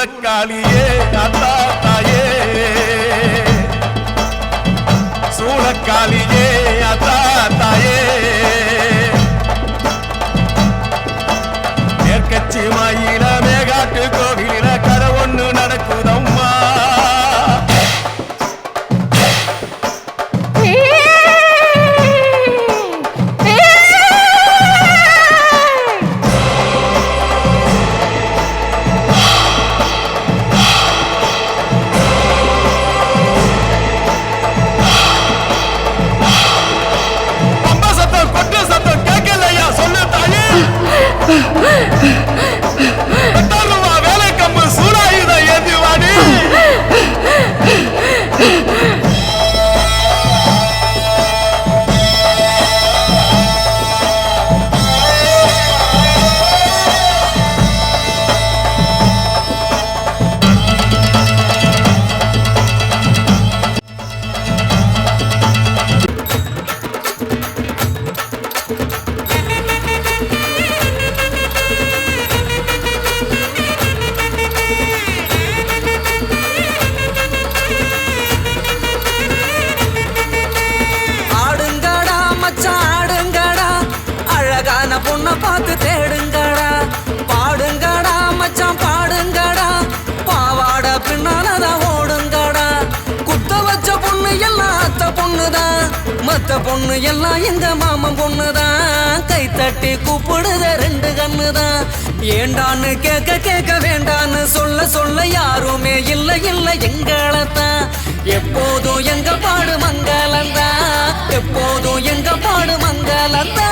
மூலக்காளியே தாத்தா கூப்பிடுத ரெண்டு கண்ணு தான் ஏண்டான்னு கேட்க கேட்க வேண்டான்னு சொல்ல சொல்ல யாருமே இல்ல இல்லை எங்களை எப்போதும் எங்க பாடு மங்களந்தா எப்போதும் எங்க பாடு மங்களந்தா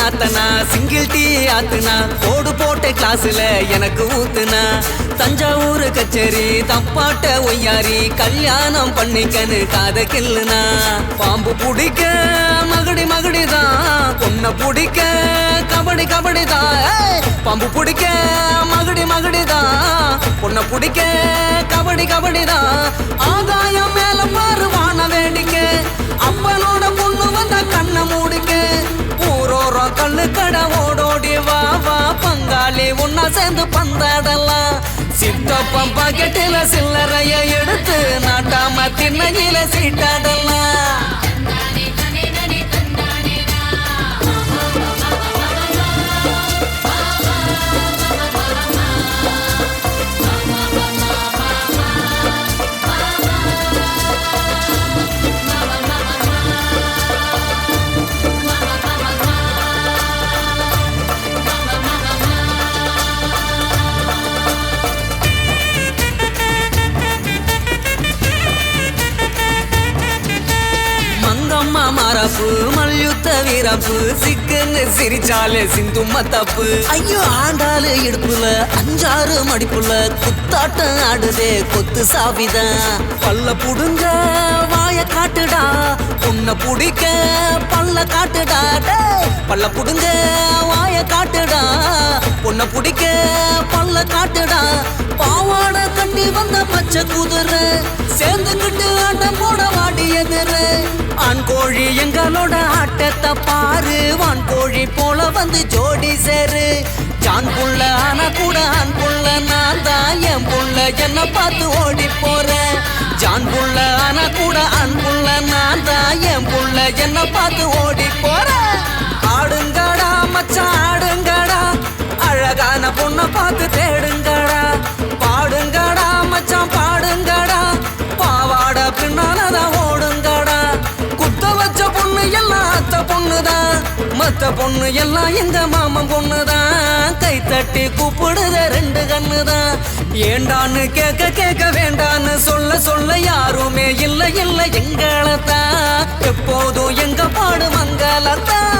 நாத்தனா சிங்கிள் டீ ஆத்துனா கோடு போட்ட கிளாஸ்ல எனக்கு ஊத்துனா. தஞ்சாவூர் கச்சேரி தப்பாட்ட ஒய்யாரி கல்யாணம் பண்ணிக்கன்னு காத கில்லுனா பாம்பு பிடிக்க மகடி மகடிதான் பொண்ணை பிடிக்க கபடி கபடிதான் பாம்பு பிடிக்க மகடி மகடிதான் பொண்ணை பிடிக்க கபடி கபடிதான் ஆதாயம் மேல பாரு வான வேடிக்கை அப்பனோட பொண்ணு வந்த கண்ணை மூடிக்க. ஊரோரம் கல்லு கடை ஓடோடி வா வா. பங்காளி உன்னா சேர்ந்து பந்தாடலாம் சித்தப்பம் பாக்கெட்டில சில்லறைய எடுத்து நாட்டாம திண்ணையில சீட்டாடலாம் மரப்பு மல்யுத்த வீரப்பு சிக்கன்னு சிரிச்சாலே சிந்து மத்தப்பு. ஐயோ ஆண்டாளு இடுப்புல அஞ்சாறு மடிப்புல குத்தாட்டம் ஆடுதே கொத்து சாவிதான் பல்ல புடுங்க வாய காட்டுடா உன்னை புடிக்க பல்ல காட்டுடா. பல்ல புடுங்க வாய காட்டுடா உன்னை புடிக்க. பல்ல காட்டுடா. பாவாட கட்டி வந்த பச்சை குதிரை. சேர்ந்துக்கிட்டு ஆட்டம் போட வாடி எதிரு. ஆண் கோழி எங்களோட ஆட்டத்தை பாரு. வான் கோழி போல வந்து ஜோடி சேரு. ஜான் புள்ள ஆனா கூட ஆண் புள்ள நான் தான் என் புள்ள. என்ன பார்த்து ஓடி போறேன் ஜான் புள்ள ஆனா கூட ஆண் புள்ள நான் தான் என் புள்ள. என்ன பார்த்து ஓடி போறேன் ஆடுங்கடா மச்சான் ஆடுங்கடா. பொண்ணை பார்த்து தேடுங்கடா. பாடுங்கடா மச்சான் பாடுங்கடா. பாவாட பின்னாலதான் ஓடுங்கடா. குத்த வச்ச பொண்ணு எல்லாம் அத்த பொண்ணுதான் மத்த பொண்ணு எல்லாம் இந்த மாமன் பொண்ணுதான் கை தட்டி கூப்பிடுத ரெண்டு கண்ணுதான் ஏண்டான்னு கேட்க கேட்க வேண்டான்னு சொல்ல சொல்ல யாருமே இல்லை இல்லை எங்களத்தான் எப்போதும் எங்க பாடு மங்களத்தான்.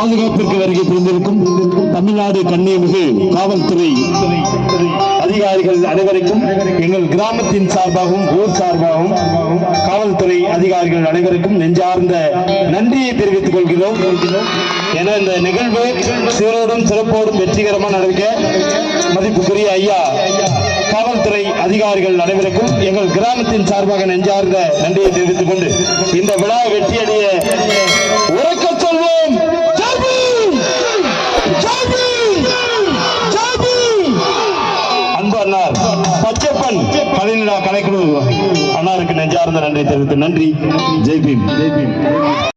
பாதுகாப்பிற்கு வருகை புரிந்திருக்கும் தமிழ்நாடு கண்ணியமிகு காவல்துறை அதிகாரிகள் அனைவருக்கும் எங்கள் கிராமத்தின் சார்பாகவும் ஊர் சார்பாகவும் காவல்துறை அதிகாரிகள் அனைவருக்கும் நெஞ்சார்ந்த நன்றியை தெரிவித்துக் கொள்கிறோம். என இந்த நிகழ்வு சீரோடும் சிறப்போடும் வெற்றிகரமாக நடக்க மதிப்புக்குரிய ஐயா காவல்துறை அதிகாரிகள் அனைவருக்கும் எங்கள் கிராமத்தின் சார்பாக நெஞ்சார்ந்த நன்றியை தெரிவித்துக் கொண்டு இந்த விழா வெற்றியடைய உறக்க பச்சப்பன் கலைக்குழு அண்ணாருக்கு நெஞ்சார்ந்த நன்றி தெரிவித்து நன்றி. ஜெய்பீம் ஜெய்பீம்